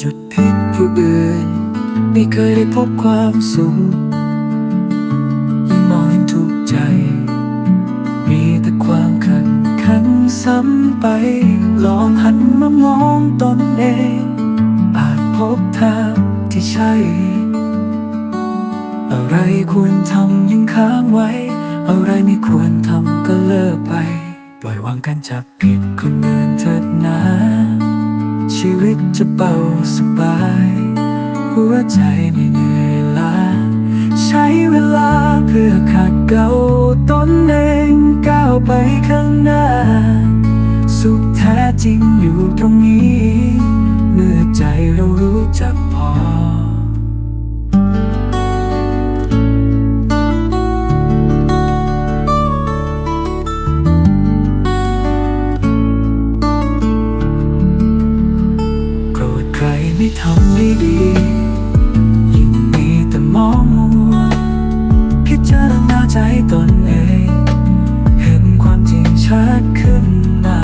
จุดพิษผู้อื่น ไม่เคยได้พบความสุขยิ่งมองเห็นทุกใจ มีแต่ความขัดขันซ้ำไป ลองหันมามองตนเอง อาจพบทางที่ใช่ อะไรควรทำยังค้างไว้ อะไรไม่ควรทำก็เลิกไป ปล่อยวางกันจับผิดคนอื่นเถิดนะ ชีวิตจะเบาสบาย หัวใจไม่เหนื่อยล้าใช้เวลาเพื่อขัดเกลาตนเองก้าวไปข้างหน้า สุขแท้จริงอยู่ตรงนี้ ไม่ทำไม่ดี ยิ่งมีแต่มองมัวพิจารณาใจตนเอง เห็นความจริงชัดขึ้นมา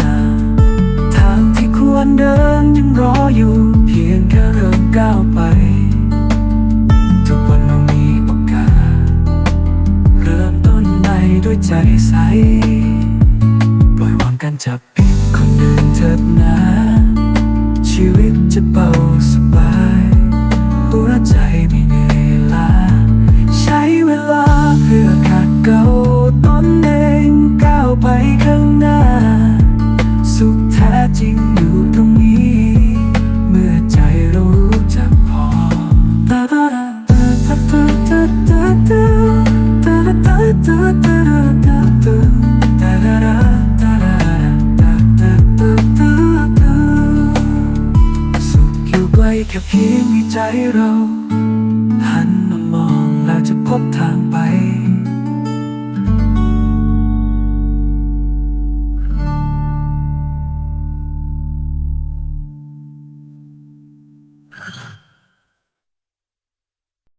ทางที่ควรเดินยังรออยู่ เพียงแค่เริ่มก้าวไปทุกวันเรามีโอกาส เริ่มต้นใหม่ด้วยใจใส ปล่อยวางการจับผิดคนหนึ่งเถิดนา แค่เพียงมีใจเรา หันมามองแล้วจะพบทางไป